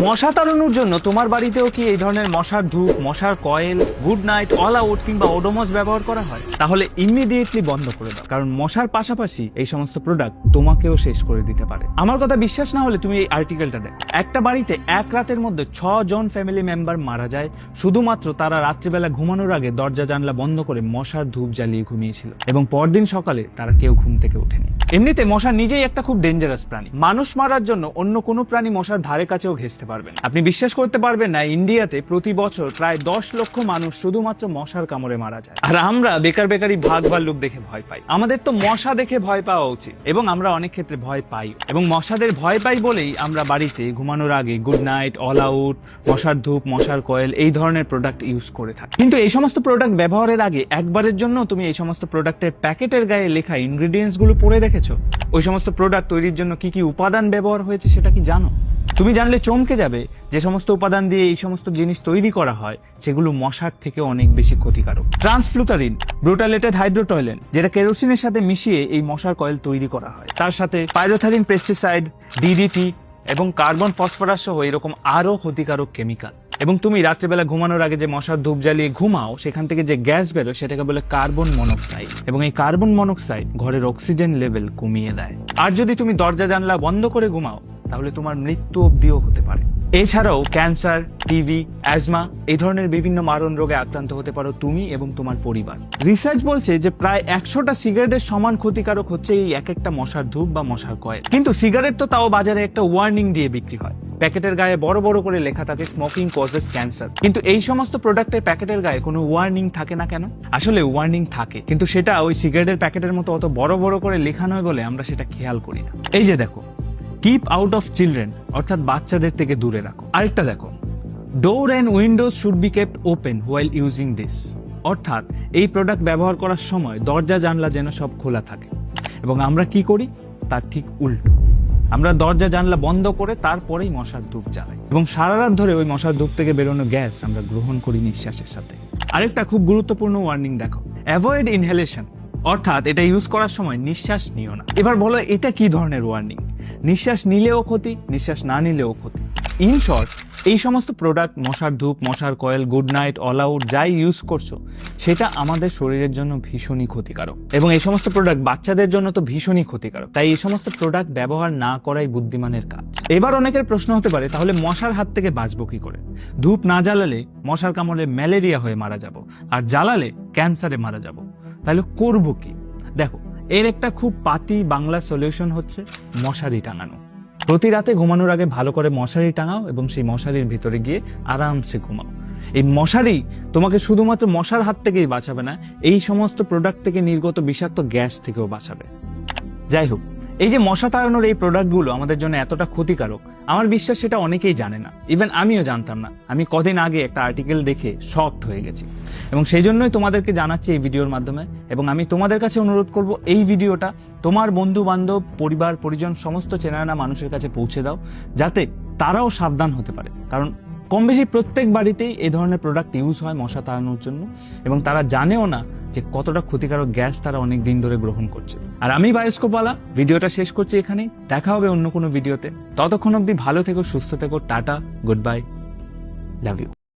মশা তাড়ানোর জন্য তোমার বাড়িতেও কি এই ধরনের মশার ধূপ, মশার coil, good night, all out কিংবা ওডোমস ব্যবহার করা হয়? তাহলে ইমিডিয়েটলি বন্ধ করে দাও। কারণ মশার পাশাপাশি এই সমস্ত প্রোডাক্ট তোমাকেও শেষ করে দিতে পারে। আমার কথা বিশ্বাস না হলে তুমি এই আর্টিকেলটা দেখো। একটা বাড়িতে এক রাতের মধ্যে ছ জন ফ্যামিলি মেম্বার মারা যায়, শুধুমাত্র তারা রাত্রিবেলা ঘুমানোর আগে দরজা জানলা বন্ধ করে মশার ধূপ জ্বালিয়ে ঘুমিয়েছিল এবং পরদিন সকালে তারা কেউ ঘুম থেকে ওঠেনি। এমনিতে মশা নিজেই একটা খুব ডেঞ্জারাস প্রাণী। মানুষ মারার জন্য অন্য কোনো প্রাণী মশার ধারে কাছেও ঘেসতে পারবে না আপনি বিশ্বাস করতে পারবেন না, ইন্ডিয়াতে প্রতি বছর প্রায় দশ লক্ষ মানুষ শুধুমাত্র মশার কামড়ে মারা যায়। আর আমরা বেকার বেকারি ভাগ ভাল্লুক দেখে ভয় পাই। আমাদের তো মশা দেখে ভয় পাওয়া উচিত। এবং আমরা অনেক ক্ষেত্রে ভয় পাই। এবং মশাদের ভয় পাই বলেই আমরা বাড়িতে ঘুমানোর আগে গুড নাইট অল আউট মশার ধূপ, মশার কয়েল, এই ধরনের প্রোডাক্ট ইউজ করে থাকি। কিন্তু এই সমস্ত প্রোডাক্ট ব্যবহারের আগে একবারের জন্য তুমি এই সমস্ত প্রোডাক্টের প্যাকেটের গায়ে লেখা ইনগ্রিডিয়েন্টসগুলো পড়ে দেখেছ? ওই সমস্ত প্রোডাক্ট তৈরির জন্য কি কি উপাদান ব্যবহার হয়েছে সেটা কি জানো? তুমি জানলে চমকে যাবে যে সমস্ত উপাদান দিয়ে এই সমস্ত জিনিস তৈরি করা হয়, সেগুলো মশার থেকে অনেক বেশি ক্ষতিকারক। ট্রান্সফ্লুটারিন, ব্রুটালেটেড হাইড্রোটয়লেন, যেটা কেরোসিনের সাথে মিশিয়ে এই মশার কয়েল তৈরি করা হয়। তার সাথে পাইরোথারিন পেস্টিসাইড ডিডিটি এবং কার্বন ফসফরাস সহ এরকম আরও ক্ষতিকারক কেমিক্যাল। এবং তুমি রাত্রেবেলা ঘুমানোর আগে যে মশার ধূপ জ্বালিয়ে ঘুমাও, সেখান থেকে যে গ্যাস বেরোয়, সেটাকে বলে কার্বন মনোক্সাইড। এবং এই কার্বন মনোক্সাইড ঘরের অক্সিজেন লেভেল কমিয়ে দেয়। আর যদি তুমি দরজা জানলা বন্ধ করে ঘুমাও তাহলে তোমার মৃত্যু অব্দিও হতে পারে। এছাড়াও ক্যান্সার টিভি অ্যাজমা, এই ধরনের বিভিন্ন মারণ রোগে আক্রান্ত হতে পারো তুমি এবং তোমার পরিবার। রিসার্চ বলছে যে প্রায় একশোটা সিগারেটের সমান ক্ষতিকারক হচ্ছে এই এক একটা মশার ধূপ বা মশার কয়েল। কিন্তু সিগারেট তো তাও বাজারে একটা ওয়ার্নিং দিয়ে বিক্রি হয়। প্যাকেটের গায়ে বড় বড় করে লেখা থাকে স্মোকিং কজেস ক্যান্সার কিন্তু এই সমস্ত প্রোডাক্টের প্যাকেটের গায়ে কোনো ওয়ার্নিং থাকে না কেন? আসলে ওয়ার্নিং থাকে, কিন্তু সেটা ওই সিগারেটের প্যাকেটের মতো অত বড় বড় করে লেখা নয় বলে আমরা সেটা খেয়াল করি না। এই যে দেখো কিপ আউট অফ চিলড্রেন অর্থাৎ বাচ্চাদের থেকে দূরে রাখো। আরেকটা দেখো door and windows should be kept open while using this অর্থাৎ এই প্রোডাক্ট ব্যবহার করার সময় দরজা, জানলা যেন সব খোলা থাকে। এবং আমরা কি করি? তার ঠিক উল্টো। আমরা দরজা, জানলা বন্ধ করে তারপরেই মশার ধূপ জ্বালাই। এবং সারা রাত ধরে ওই মশার ধূপ থেকে বেরোনো গ্যাস আমরা গ্রহণ করি নিঃশ্বাসের সাথে। আরেকটা খুব গুরুত্বপূর্ণ ওয়ার্নিং দেখো অ্যাভয়েড ইনহেলেশন অর্থাৎ এটা ইউজ করার সময় নিঃশ্বাস নিও না। এবার বলো, এটা কি ধরনের ওয়ার্নিং নিঃশ্বাস নিলেও ক্ষতি, নিঃশ্বাস না নিলেও ক্ষতি। ইন শর্ট এই সমস্ত প্রোডাক্ট মশার ধূপ, মশার coil good night all out যাই ইউজ করছ, সেটা আমাদের শরীরের জন্য ভীষণই ক্ষতিকারক। এবং এই সমস্ত প্রোডাক্ট বাচ্চাদের জন্য তো ভীষণই ক্ষতিকারক। তাই এই সমস্ত প্রোডাক্ট ব্যবহার না করাই বুদ্ধিমানের কাজ। এবার অনেকের প্রশ্ন হতে পারে, তাহলে মশার হাত থেকে বাঁচবো কি করে? ধূপ না জ্বালালে মশার কামড়ে ম্যালেরিয়া হয়ে মারা যাব, আর জ্বালালে ক্যান্সারে মারা যাব। তাহলে করব কি? দেখো এর একটা খুব পাতি বাংলা সলিউশন হচ্ছে মশারি টাঙানো। প্রতি রাতে ঘুমানোর আগে ভালো করে মশারি টাঙাও এবং সেই মশারির ভিতরে গিয়ে আরামসে ঘুমাও। এই মশারি তোমাকে শুধুমাত্র মশার হাত থেকেই বাঁচাবে না, এই সমস্ত প্রোডাক্ট থেকে নির্গত বিষাক্ত গ্যাস থেকেও বাঁচাবে। যাই হোক এই যে মশা তাড়ানোর এই প্রোডাক্টগুলো আমাদের জন্য এতটা ক্ষতিকারক, আমার বিশ্বাস সেটা অনেকেই জানে না। ইভেন আমিও জানতাম না। আমি কদিন আগে একটা আর্টিকেল দেখে শকড হয়ে গেছি। এবং সেই জন্যই তোমাদেরকে জানাচ্ছি এই ভিডিওর মাধ্যমে। এবং আমি তোমাদের কাছে অনুরোধ করব, এই ভিডিওটা তোমার বন্ধু বান্ধব পরিবার, পরিজন, সমস্ত চেনানা মানুষের কাছে পৌঁছে দাও, যাতে তারাও সাবধান হতে পারে। কারণ কম বেশি প্রত্যেক বাড়িতেই এই ধরনের প্রোডাক্ট ইউজ হয় মশা তাড়ানোর জন্য এবং তারা জানেও না যে কতটা ক্ষতিকারক গ্যাস তারা অনেক দিন ধরে গ্রহণ করছে। আর আমি বায়োস্কোপওয়ালা ভিডিওটা শেষ করছি এখানে দেখা হবে অন্য কোনো ভিডিওতে ততক্ষণ অব্দি ভালো থেকো, সুস্থ থেকো, tata good bye love you